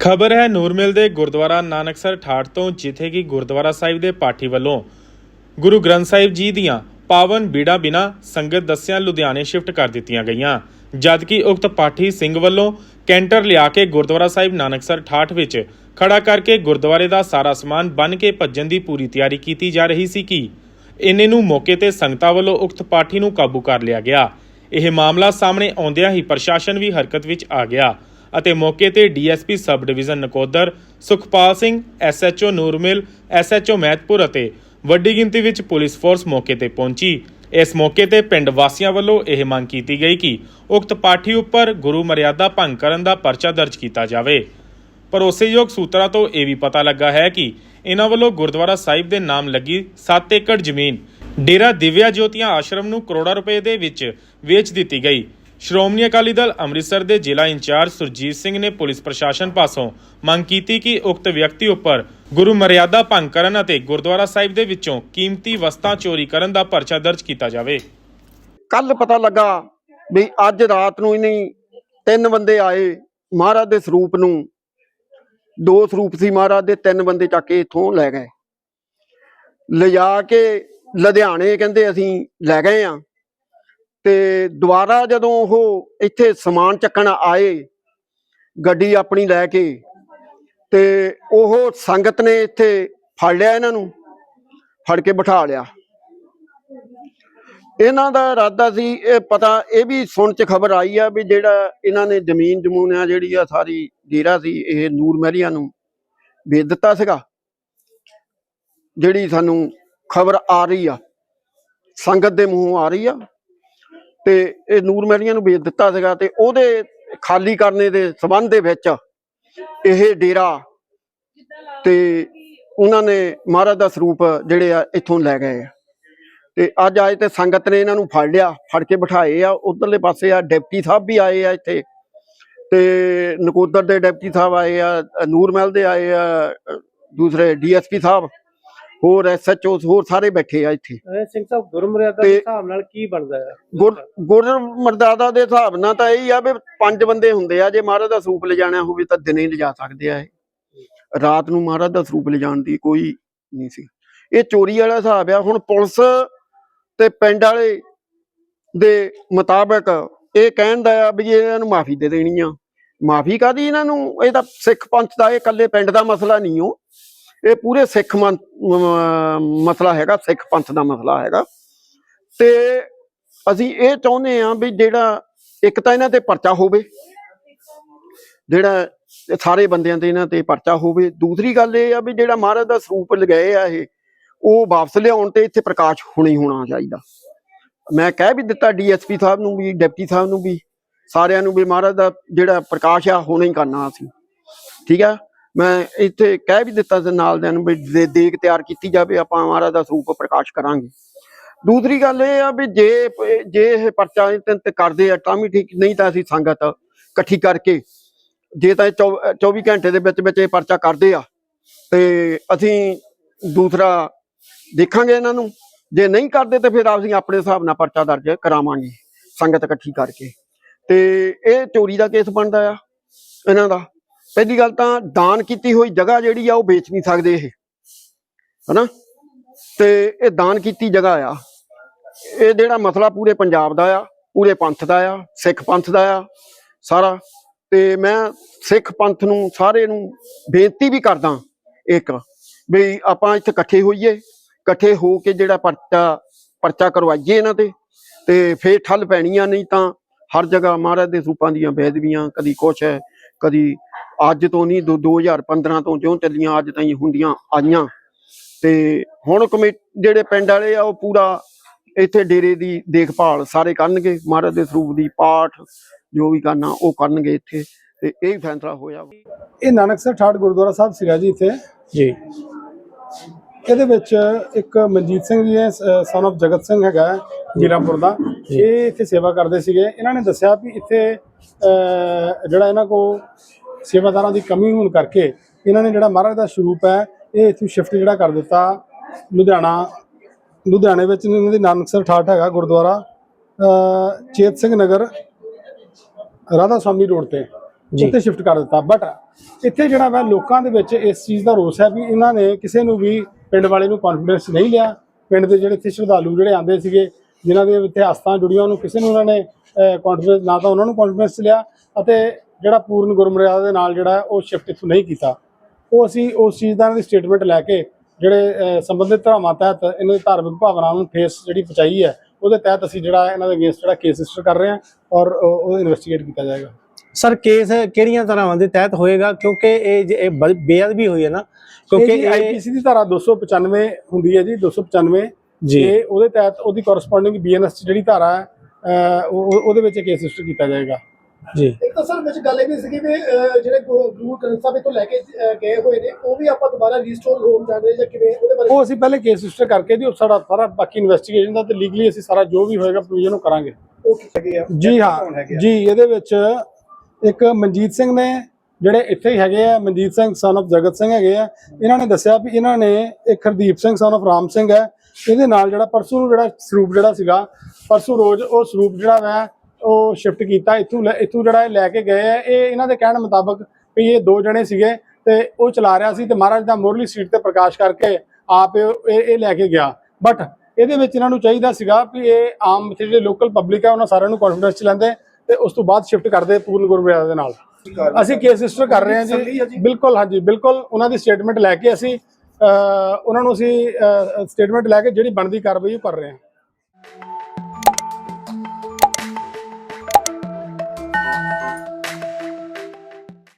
ਖਬਰ ਹੈ ਨੂਰਮਿਲ ਦੇ ਗੁਰਦੁਆਰਾ ਨਾਨਕਸਰ ਠਾਠ ਤੋਂ, ਜਿੱਥੇ ਕਿ ਗੁਰਦੁਆਰਾ ਸਾਹਿਬ ਦੇ ਪਾਠੀ ਵੱਲੋਂ ਗੁਰੂ ਗ੍ਰੰਥ ਸਾਹਿਬ ਜੀ ਦੀਆਂ ਪਾਵਨ ਬੀੜਾ ਬਿਨਾ ਸੰਗਤ ਦਸਿਆਂ ਲੁਧਿਆਣੇ ਸ਼ਿਫਟ ਕਰ ਦਿੱਤੀਆਂ ਗਈਆਂ। ਜਦਕਿ ਉਕਤ ਪਾਠੀ ਸਿੰਘ ਵੱਲੋਂ ਕੈਂਟਰ ਲਿਆ ਕੇ ਗੁਰਦੁਆਰਾ ਸਾਹਿਬ ਨਾਨਕਸਰ ਠਾਠ ਵਿੱਚ ਖੜਾ ਕਰਕੇ ਗੁਰਦੁਆਰੇ ਦਾ ਸਾਰਾ ਸਮਾਨ ਬੰਨ ਕੇ ਭੱਜਣ ਦੀ ਪੂਰੀ ਤਿਆਰੀ ਕੀਤੀ ਜਾ ਰਹੀ ਸੀ ਕਿ ਇੰਨੇ ਨੂੰ ਮੌਕੇ ਤੇ ਸੰਗਤਾਂ ਵੱਲੋਂ ਉਕਤ ਪਾਠੀ ਨੂੰ ਕਾਬੂ ਕਰ ਲਿਆ ਗਿਆ। ਇਹ ਮਾਮਲਾ ਸਾਹਮਣੇ ਆਉਂਦਿਆਂ ਹੀ ਪ੍ਰਸ਼ਾਸਨ ਵੀ ਹਰਕਤ ਵਿੱਚ ਆ ਗਿਆ। ਅਤੇ ਮੌਕੇ ਤੇ DSP sub division Nakodar, Sukhpal Singh, SHO Noormahal, SHO Mehatpur ਅਤੇ ਵੱਡੀ ਗਿਣਤੀ ਵਿੱਚ ਪੁਲਿਸ ਫੋਰਸ ਮੌਕੇ ਤੇ ਪਹੁੰਚੀ। ਇਸ ਮੌਕੇ ਤੇ ਪਿੰਡ ਵਾਸੀਆਂ ਵੱਲੋਂ ਇਹ ਮੰਗ ਕੀਤੀ ਗਈ ਕਿ ਉਕਤ ਪਾਠੀ ਉੱਪਰ ਗੁਰੂ ਮਰਿਆਦਾ ਭੰਗ ਕਰਨ ਦਾ ਪਰਚਾ ਦਰਜ ਕੀਤਾ ਜਾਵੇ। ਭਰੋਸੇਯੋਗ ਸੂਤਰਾਂ ਤੋਂ ਇਹ ਵੀ ਪਤਾ ਲੱਗਾ ਹੈ ਕਿ ਇਹਨਾਂ ਵੱਲੋਂ ਗੁਰਦੁਆਰਾ ਸਾਹਿਬ ਦੇ ਨਾਮ ਲੱਗੀ 7 ਏਕੜ ਜ਼ਮੀਨ ਡੇਰਾ ਦਿਵਿਆ ਜੋਤੀਆਂ ਆਸ਼ਰਮ ਨੂੰ ਕਰੋੜਾਂ ਰੁਪਏ ਦੇ ਵਿੱਚ ਵੇਚ ਦਿੱਤੀ ਗਈ। ਸ਼੍ਰੋਮਣੀ ਅਕਾਲੀ ਦਲ ਅੰਮ੍ਰਿਤਸਰ ਦੇ ਜ਼ਿਲ੍ਹਾ ਇੰਚਾਰਜ ਸੁਰਜੀਤ ਸਿੰਘ ਨੇ ਪੁਲਿਸ ਪ੍ਰਸ਼ਾਸਨ ਪਾਸੋਂ ਮੰਗ ਕੀਤੀ ਕਿ ਉਕਤ ਵਿਅਕਤੀ ਉੱਪਰ ਗੁਰੂ ਮਰਿਆਦਾ ਭੰਗ ਕਰਨ ਅਤੇ ਗੁਰਦੁਆਰਾ ਸਾਹਿਬ ਦੇ ਵਿੱਚੋਂ ਕੀਮਤੀ ਵਸਤਾਂ ਚੋਰੀ ਕਰਨ ਦਾ ਪਰਚਾ ਦਰਜ ਕੀਤਾ ਜਾਵੇ। ਕੱਲ ਪਤਾ ਲੱਗਾ ਵੀ ਅੱਜ ਰਾਤ ਨੂੰ ਇਹਨੇ ਤਿੰਨ ਬੰਦੇ ਆਏ ਮਹਾਰਾਜ ਦੇ ਸਰੂਪ ਨੂੰ। ਦੋ ਸਰੂਪ ਸੀ ਮਹਾਰਾਜ ਦੇ, ਤਿੰਨ ਬੰਦੇ ਚੱਕ ਕੇ ਇੱਥੋਂ ਲੈ ਗਏ। ਲਿਜਾ ਕੇ ਲੁਧਿਆਣੇ ਕਹਿੰਦੇ ਅਸੀਂ ਲੈ ਗਏ ਆ। ਤੇ ਦੁਬਾਰਾ ਜਦੋਂ ਉਹ ਇੱਥੇ ਸਮਾਨ ਚੱਕਣ ਆਏ, ਗੱਡੀ ਆਪਣੀ ਲੈ ਕੇ, ਤੇ ਉਹ ਸੰਗਤ ਨੇ ਇੱਥੇ ਫੜ ਲਿਆ ਇਹਨਾਂ ਨੂੰ, ਫੜ ਕੇ ਬਿਠਾ ਲਿਆ। ਇਹਨਾਂ ਦਾ ਇਰਾਦਾ ਸੀ, ਇਹ ਪਤਾ, ਇਹ ਵੀ ਸੁਣ ਚ ਖਬਰ ਆਈ ਆ ਵੀ ਜਿਹੜਾ ਇਹਨਾਂ ਨੇ ਜ਼ਮੀਨ ਜਮੂਨ ਆ ਜਿਹੜੀ ਆ ਸਾਰੀ ਡੇਰਾ ਸੀ, ਇਹ ਨੂਰ ਮਹਿਰੀਆਂ ਨੂੰ ਵੇਚ ਦਿੱਤਾ ਸੀਗਾ। ਜਿਹੜੀ ਸਾਨੂੰ ਖਬਰ ਆ ਰਹੀ ਆ, ਸੰਗਤ ਦੇ ਮੂੰਹੋਂ ਆ ਰਹੀ ਆ। ਤੇ ਇਹ ਨੂਰ ਮਹਿਰੀਆਂ ਨੂੰ ਵੇਚ ਦਿੱਤਾ ਸੀਗਾ ਤੇ ਉਹਦੇ ਖਾਲੀ ਕਰਨੇ ਦੇ ਸਬੰਧ ਦੇ ਵਿੱਚ ਇਹ ਡੇਰਾ ਤੇ ਉਹਨਾਂ ਨੇ ਮਹਾਰਾਜ ਦਾ ਸਰੂਪ ਜਿਹੜੇ ਆ ਇੱਥੋਂ ਲੈ ਗਏ ਆ। ਤੇ ਅੱਜ ਆਏ ਤੇ ਸੰਗਤ ਨੇ ਇਹਨਾਂ ਨੂੰ ਫੜ ਲਿਆ ਫੜ ਕੇ ਬਿਠਾਏ ਆ। ਉਧਰਲੇ ਪਾਸੇ ਆ ਡਿਪਟੀ ਸਾਹਿਬ ਵੀ ਆਏ ਆ ਇੱਥੇ। ਤੇ ਨਕੋਦਰ ਦੇ ਡਿਪਟੀ ਸਾਹਿਬ ਆਏ ਆ ਨੂਰ ਮਹਿਲ ਦੇ ਆਏ ਆ ਅ, ਦੂਸਰੇ ਡੀਐਸਪੀ ਸਾਹਿਬ ਹੋਰ ਐਸਐਚਓ ਹੋਰ ਸਾਰੇ ਬੈਠੇ ਆ ਇੱਥੇ। ਸਿੰਘ ਸਾਹਿਬ ਗੁਰਮਰਿਆਦਾ ਦੇ ਹਿਸਾਬ ਨਾਲ ਕੀ ਬਣਦਾ ਹੈ? ਗੁਰ ਗੁਰ ਮਰਦਾਦਾ ਦੇ ਹਿਸਾਬ ਨਾਲ ਤਾਂ ਇਹੀ ਆ ਵੀ ਪੰਜ ਬੰਦੇ ਹੁੰਦੇ ਆ ਜੇ ਮਹਾਰਾਜ ਦਾ ਸਰੂਪ ਲਿਜਾਣਾ ਹੋਵੇ ਤਾਂ ਦਿਨੇ ਲਿਜਾ ਸਕਦੇ ਆ ਇਹ। ਰਾਤ ਨੂੰ ਮਹਾਰਾਜ ਦਾ ਸਰੂਪ ਲਿਜਾਣ ਦੀ ਕੋਈ ਨਹੀਂ ਸੀ। ਇਹ ਚੋਰੀ ਵਾਲਾ ਹਿਸਾਬ ਆ। ਹੁਣ ਪੁਲਿਸ ਤੇ ਪਿੰਡ ਵਾਲੇ ਦੇ ਮੁਤਾਬਕ ਇਹ ਕਹਿੰਦਾ ਆ ਵੀ ਇਹਨਾਂ ਨੂੰ ਮਾਫੀ ਦੇ ਦੇਣੀ ਆ। ਮਾਫੀ ਕਾਦੀ ਇਹਨਾਂ ਨੂੰ? ਇਹ ਤਾਂ ਸਿੱਖ ਪੰਥ ਦਾ ਇਹ ਇਕੱਲੇ ਪਿੰਡ ਦਾ ਮਸਲਾ ਨਹੀਂ ਉਹ ਇਹ ਪੂਰੇ ਸਿੱਖ ਮੰ- ਮਸਲਾ ਹੈਗਾ, ਸਿੱਖ ਪੰਥ ਦਾ ਮਸਲਾ ਹੈਗਾ। ਤੇ ਅਸੀਂ ਇਹ ਚਾਹੁੰਦੇ ਆ ਵੀ ਜਿਹੜਾ, ਇੱਕ ਤਾਂ ਇਹਨਾਂ ਤੇ ਪਰਚਾ ਹੋਵੇ, ਜਿਹੜਾ ਸਾਰੇ ਬੰਦਿਆਂ ਤੇ ਇਹਨਾਂ ਤੇ ਪਰਚਾ ਹੋਵੇ। ਦੂਸਰੀ ਗੱਲ ਇਹ ਆ ਵੀ ਜਿਹੜਾ ਮਹਾਰਾਜ ਦਾ ਸਰੂਪ ਲਗਾਏ ਆ ਇਹ, ਉਹ ਵਾਪਸ ਲਿਆਉਣ ਤੇ ਇੱਥੇ ਪ੍ਰਕਾਸ਼ ਹੋਣੀ ਹੋਣਾ ਚਾਹੀਦਾ। ਮੈਂ ਕਹਿ ਵੀ ਦਿੱਤਾ ਡੀਐਸਪੀ ਸਾਹਿਬ ਨੂੰ ਵੀ, ਡਿਪਟੀ ਸਾਹਿਬ ਨੂੰ ਵੀ, ਸਾਰਿਆਂ ਨੂੰ ਵੀ ਮਹਾਰਾਜ ਦਾ ਜਿਹੜਾ ਪ੍ਰਕਾਸ਼ ਆ, ਹੋਣਾ ਹੀ ਕਰਨਾ ਅਸੀਂ। ਠੀਕ ਆ? ਮੈਂ ਇੱਥੇ ਕਹਿ ਵੀ ਦਿੱਤਾ ਸੀ ਨਾਲ ਦਿਆਂ ਨੂੰ ਵੀ ਦੇ- ਦੇਗ ਤਿਆਰ ਕੀਤੀ ਜਾਵੇ, ਆਪਾਂ ਮਹਾਰਾਜ ਦਾ ਸਰੂਪ ਪ੍ਰਕਾਸ਼ ਕਰਾਂਗੇ। ਦੂਸਰੀ ਗੱਲ ਇਹ ਆ ਵੀ ਜੇ ਜੇ ਇਹ ਪਰਚਾ ਤੇ ਕਰਦੇ ਆ, ਤਾਂ ਵੀ ਠੀਕ, ਨਹੀਂ ਤਾਂ ਅਸੀਂ ਸੰਗਤ ਇਕੱਠੀ ਕਰਕੇ ਜੇ ਤਾਂ ਇਹ ਚੌ- 24 ਘੰਟੇ ਦੇ ਵਿੱਚ ਵਿੱਚ ਇਹ ਪਰਚਾ ਕਰਦੇ ਆ, ਤੇ ਅਸੀਂ ਦੂਸਰਾ ਦੇਖਾਂਗੇ ਇਹਨਾਂ ਨੂੰ। ਜੇ ਨਹੀਂ ਕਰਦੇ ਤੇ ਫਿਰ ਅਸੀਂ ਆਪਣੇ ਹਿਸਾਬ ਨਾਲ ਪਰਚਾ ਦਰਜ ਕਰਾਵਾਂਗੇ, ਸੰਗਤ ਇਕੱਠੀ ਕਰਕੇ। ਤੇ ਇਹ ਚੋਰੀ ਦਾ ਕੇਸ ਬਣਦਾ ਆ, ਇਹਨਾਂ ਦਾ। ਪਹਿਲੀ ਗੱਲ ਤਾਂ ਦਾਨ ਕੀਤੀ ਹੋਈ ਜਗ੍ਹਾ ਜਿਹੜੀ ਆ ਉਹ ਵੇਚ ਨਹੀਂ ਸਕਦੇ ਇਹ। ਹਨਾ? ਤੇ ਇਹ ਦਾਨ ਕੀਤੀ ਜਗ੍ਹਾ ਆ। ਇਹ ਜਿਹੜਾ ਮਸਲਾ ਪੂਰੇ ਪੰਜਾਬ ਦਾ ਆ, ਪੂਰੇ ਪੰਥ ਦਾ ਆ, ਸਿੱਖ ਪੰਥ ਦਾ ਆ, ਸਾਰਾ। ਤੇ ਮੈਂ ਸਿੱਖ ਪੰਥ ਨੂੰ, ਸਾਰੇ ਨੂੰ ਬੇਨਤੀ ਵੀ ਕਰਦਾ ਇੱਕ, ਵੀ ਆਪਾਂ ਇੱਥੇ ਇਕੱਠੇ ਹੋਈਏ, ਇਕੱਠੇ ਹੋ ਕੇ ਜਿਹੜਾ ਪਰਚਾ ਪਰਚਾ ਕਰਵਾਈਏ ਇਹਨਾਂ ਤੇ ਤੇ ਫੇਰ ਠੱਲ ਪੈਣੀਆਂ, ਨਹੀਂ ਤਾਂ ਹਰ ਜਗ੍ਹਾ ਮਹਾਰਾਜ ਦੇ ਸਰੂਪਾਂ ਦੀਆਂ ਬੇਦਬੀਆਂ ਕਦੀ ਕੁਛ ਹੈ, ਕਦੀ ਅੱਜ ਤੋਂ ਨਹੀਂ ਦੋ- 2015 ਤੋਂ ਜਿਉਂ ਚੱਲੀਆਂ ਅੱਜ ਤਾਈਂ ਹੁੰਦੀਆਂ ਆਈਆਂ। ਤੇ ਹੁਣ ਕਮੇ ਜਿਹੜੇ ਪਿੰਡ ਵਾਲੇ ਆ ਉਹ ਪੂਰਾ ਇੱਥੇ ਡੇਰੇ ਦੀ ਦੇਖਭਾਲ ਸਾਰੇ ਕਰਨਗੇ। ਮਹਾਰਾਜ ਦੇ ਸਰੂਪ ਦੀ ਪਾਠ ਜੋ ਵੀ ਕਰਨਾ ਉਹ ਕਰਨਗੇ ਇੱਥੇ। ਤੇ ਇਹ ਫੈਸਲਾ ਹੋਇਆ। ਇਹ ਨਾਨਕਸਰ ਠਾਠ ਗੁਰਦੁਆਰਾ ਸਾਹਿਬ ਸੀਗਾ ਜੀ ਇੱਥੇ? ਜੀ। ਇਹਦੇ ਵਿੱਚ ਇੱਕ ਮਨਜੀਤ ਸਿੰਘ ਜੀ ਸਨ of ਜਗਤ ਸਿੰਘ ਹੈਗਾ ਜੀਰਾਪੁਰ ਦਾ ਇਹ ਇੱਥੇ ਸੇਵਾ ਕਰਦੇ ਸੀਗੇ। ਇਹਨਾਂ ਨੇ ਦੱਸਿਆ ਵੀ ਇੱਥੇ ਅਹ, ਜਿਹੜਾ ਇਹਨਾਂ ਕੋ ਸੇਵਾਦਾਰਾਂ ਦੀ ਕਮੀ ਹੋਣ ਕਰਕੇ ਇਹਨਾਂ ਨੇ ਜਿਹੜਾ ਮਹਾਰਾਜ ਦਾ ਸਰੂਪ ਹੈ ਇਹ ਇੱਥੇ ਸ਼ਿਫਟ ਜਿਹੜਾ ਕਰ ਦਿੱਤਾ। ਲੁਧਿਆਣਾ ਲੁਧਿਆਣੇ ਵਿੱਚ ਇਹਨਾਂ ਦੀ ਨਾਨਕਸਰ ਠਾਠ ਹੈਗਾ ਗੁਰਦੁਆਰਾ ਚੇਤ ਸਿੰਘ ਨਗਰ ਰਾਧਾ ਸਵਾਮੀ ਰੋਡ ਤੇ ਜੀ। ਉੱਥੇ ਸ਼ਿਫਟ ਕਰ ਦਿੱਤਾ। ਬਟ ਇੱਥੇ ਜਿਹੜਾ ਵਾ ਲੋਕਾਂ ਦੇ ਵਿੱਚ ਇਸ ਚੀਜ਼ ਦਾ ਰੋਸ ਹੈ ਵੀ ਇਹਨਾਂ ਨੇ ਕਿਸੇ ਨੂੰ ਵੀ ਪਿੰਡ ਵਾਲੇ ਨੂੰ ਕੌਨਫੀਡੈਂਸ ਨਹੀਂ ਲਿਆ। ਪਿੰਡ ਦੇ ਜਿਹੜੇ ਇੱਥੇ ਸ਼ਰਧਾਲੂ ਜਿਹੜੇ ਆਉਂਦੇ ਸੀਗੇ ਜਿਨ੍ਹਾਂ ਦੇ ਇੱਥੇ ਆਸਥਾਂ ਜੁੜੀਆਂ ਉਹਨੂੰ ਕਿਸੇ ਨੂੰ ਉਹਨਾਂ ਨੇ ਕੌਨਫੀਡੈਂਸ ਨਾ ਤਾਂ ਉਹਨਾਂ ਨੂੰ ਕੌਨਫੀਡੈਂਸ ਲਿਆ ਅਤੇ ਜਿਹੜਾ ਪੂਰਨ ਗੁਰਮਰਿਆਦਾ ਦੇ ਨਾਲ ਜਿਹੜਾ ਉਹ ਸ਼ਿਫਟ ਇੱਥੋਂ ਨਹੀਂ ਕੀਤਾ। ਉਹ ਅਸੀਂ ਉਸ ਚੀਜ਼ ਦਾ ਇਹਨਾਂ ਦੀ ਸਟੇਟਮੈਂਟ ਲੈ ਕੇ ਜਿਹੜੇ ਸੰਬੰਧਿਤ ਧਾਰਾਵਾਂ ਤਹਿਤ ਇਹਨਾਂ ਦੀ ਧਾਰਮਿਕ ਭਾਵਨਾਵਾਂ ਨੂੰ ਠੇਸ ਜਿਹੜੀ ਪਹੁੰਚਾਈ ਹੈ ਉਹਦੇ ਤਹਿਤ ਅਸੀਂ ਜਿਹੜਾ ਇਹਨਾਂ ਦੇ ਅਗੇਂਸਟ ਜਿਹੜਾ ਕੇਸ ਰਜਿਸਟਰ ਕਰ ਰਹੇ ਹਾਂ ਔਰ ਉਹ ਇਨਵੈਸਟੀਗੇਟ ਕੀਤਾ ਜਾਏਗਾ। ਸਰ ਕੇਸ ਕਿਹੜੀਆਂ ਤਰ੍ਹਾਂ ਦੇ ਤਹਿਤ ਹੋਏਗਾ? ਕਿਉਂਕਿ ਇਹ ਬੇਅਦਬੀ ਹੋਈ ਹੈ ਨਾ। ਕਿਉਂਕਿ ਆਈਪੀਸੀ ਦੀ ਧਾਰਾ 295 ਹੁੰਦੀ ਹੈ ਜੀ 295 ਜੀ। ਉਹਦੇ ਤਹਿਤ ਉਹਦੀ ਕੋਰਸਪੋਂਡਿੰਗ ਬੀਐਨਐਸ ਜਿਹੜੀ ਧਾਰਾ ਹੈ ਉਹਦੇ ਵਿੱਚ ਕੇਸ ਰਜਿਸਟਰ ਕੀਤਾ ਜਾਏਗਾ। ਜੀ। ਇੱਕ ਤਾਂ ਸਰ ਵਿੱਚ ਗੱਲ ਇਹ ਵੀ ਸੀਗੀ ਵੀ ਅਹ, ਜਿਹੜੇ ਗੁ- ਗੁਰੂ ਗ੍ਰੰਥ ਸਾਹਿਬ ਤੋਂ ਲੈ ਕੇ ਅਹ, ਗਏ ਹੋਏ ਨੇ ਉਹ ਵੀ ਆਪਾਂ ਦੁਬਾਰਾ ਰੀਸਟੋਰ ਹੋਣ ਜਾਂਦੇ ਜਾਂ ਕਿਵੇਂ ਉਹਦੇ ਬਾਰੇ ਉਹ ਅਸੀਂ ਪਹਿਲੇ ਕੇਸ ਰਜਿਸਟਰ ਕਰਕੇ ਜੀ ਉਹ ਸਾਡਾ ਸਾਰਾ ਬਾਕੀ ਇਨਵੈਸਟੀਗੇਸ਼ਨ ਦਾ ਤੇ ਲੀਗਲੀ ਅਸੀਂ ਸਾਰਾ ਜੋ ਵੀ ਹੋਏਗਾ ਪ੍ਰੋਵੀਜ਼ਨ ਉਹ ਕਰਾਂਗੇ। ਉਹ ਕਿੱਥੇ ਗਏ ਆ। ਜੀ ਹਾਂ। ਜੀ ਇਹਦੇ ਵਿੱਚ ਇੱਕ ਮਨਜੀਤ ਸਿੰਘ ਨੇ ਜਿਹੜੇ ਇੱਥੇ ਹੀ ਹੈਗੇ ਆ ਮਨਜੀਤ ਸਿੰਘ ਸਨ of ਜਗਤ ਸਿੰਘ ਹੈਗੇ ਆ ਇਹਨਾਂ ਨੇ ਦੱਸਿਆ ਵੀ ਇਹਨਾਂ ਨੇ ਇੱਕ ਹਰਦੀਪ ਸਿੰਘ ਸਨ of ਰਾਮ ਸਿੰਘ ਹੈ। ਇਹਦੇ ਨਾਲ ਜਿਹੜਾ ਪਰਸੋਂ ਨੂੰ ਜਿਹੜਾ ਸਰੂਪ ਜਿਹੜਾ ਸੀਗਾ ਪਰਸੋਂ ਰੋਜ਼ ਉਹ ਸਰੂਪ ਜਿਹੜਾ ਵਾ ਉਹ ਸ਼ਿਫਟ ਕੀਤਾ ਇੱਥੋਂ ਲੈ- ਇੱਥੋਂ ਜਿਹੜਾ ਇਹ ਲੈ ਕੇ ਗਏ ਆ ਇਹ ਇਹਨਾਂ ਦੇ ਕਹਿਣ ਮੁਤਾਬਕ ਵੀ ਇਹ ਦੋ ਜਣੇ ਸੀਗੇ ਤੇ ਉਹ ਚਲਾ ਰਿਹਾ ਸੀ ਤੇ ਮਹਾਰਾਜ ਦਾ ਮੋਰਲੀ ਸੀਟ ਤੇ ਪ੍ਰਕਾਸ਼ ਕਰਕੇ ਆਪ ਇਹ ਲੈ ਕੇ ਗਿਆ। ਬਟ ਇਹਦੇ ਵਿੱਚ ਇਹਨਾਂ ਨੂੰ ਚਾਹੀਦਾ ਸੀਗਾ ਵੀ ਇਹ ਆਮ ਜਿਹੜੇ ਲੋਕਲ ਪਬਲਿਕ ਹੈ ਉਹਨਾਂ ਸਾਰਿਆਂ ਨੂੰ ਕੌਨਫੀਡੈਂਸ ਚ ਲੈਂਦੇ ਤੇ ਉਸ ਤੋਂ ਬਾਅਦ ਸ਼ਿਫਟ ਕਰਦੇ ਪੂਰਨ ਗੁਰਮਰਿਆਦਾ ਦੇ ਨਾਲ। ਅਸੀਂ ਕੇਸ ਰਜਿਸਟਰ ਕਰ ਰਹੇ ਹਾਂ ਜੀ। ਬਿਲਕੁਲ ਹਾਂਜੀ ਬਿਲਕੁਲ। ਉਹਨਾਂ ਦੀ ਸਟੇਟਮੈਂਟ ਲੈ ਕੇ ਅਸੀਂ ਉਹਨਾਂ ਨੂੰ ਅਸੀਂ ਸਟੇਟਮੈਂਟ ਲੈ ਕੇ ਜਿਹੜੀ ਬਣਦੀ ਕਾਰਵਾਈ ਉਹ ਕਰ ਰਹੇ ਹਾਂ।